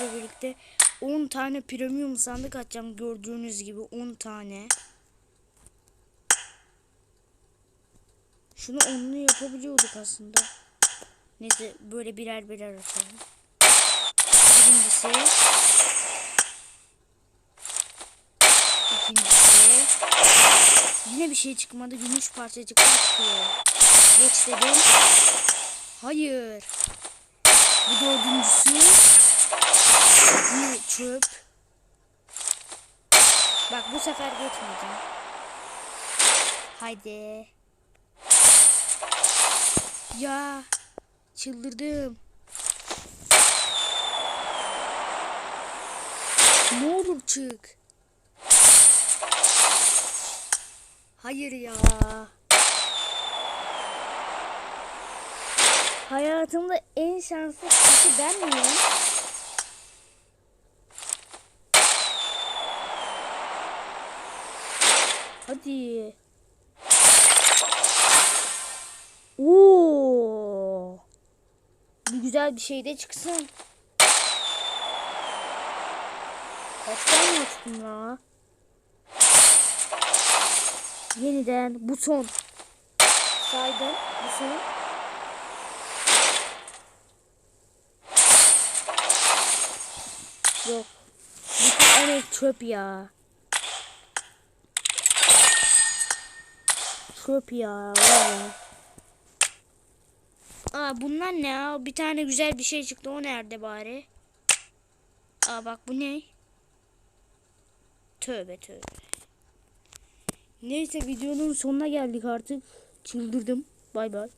sizlerle birlikte 10 tane premium sandık açacağım gördüğünüz gibi 10 tane. Şunu onlu yapabiliyorduk aslında. Neyse böyle birer birer açalım. Birincisi. İkincisi. Yine bir şey çıkmadı. Gümüş parçacıklar çıkıyor. Geç dedim. Hayır. Bu dördüncüsü. Bir çöp. Bak bu sefer geçmeyeceğim. Haydi. Ya. Çıldırdım. Ne olur çık. Hayır ya. Hayatımda en şanslı kişi ben miyim? Hadi. Oo. Bir güzel bir şey de çıksın. Kaç tane açtım ya? Yeniden bu son. Saydım bu. Yok. Bütün emek çöp ya. Çöp ya. Aa bunlar ne ya? Bir tane güzel bir şey çıktı. O nerede bari? Aa bak bu ne? Tövbe tövbe. Neyse videonun sonuna geldik artık. Çıldırdım. Bay bay.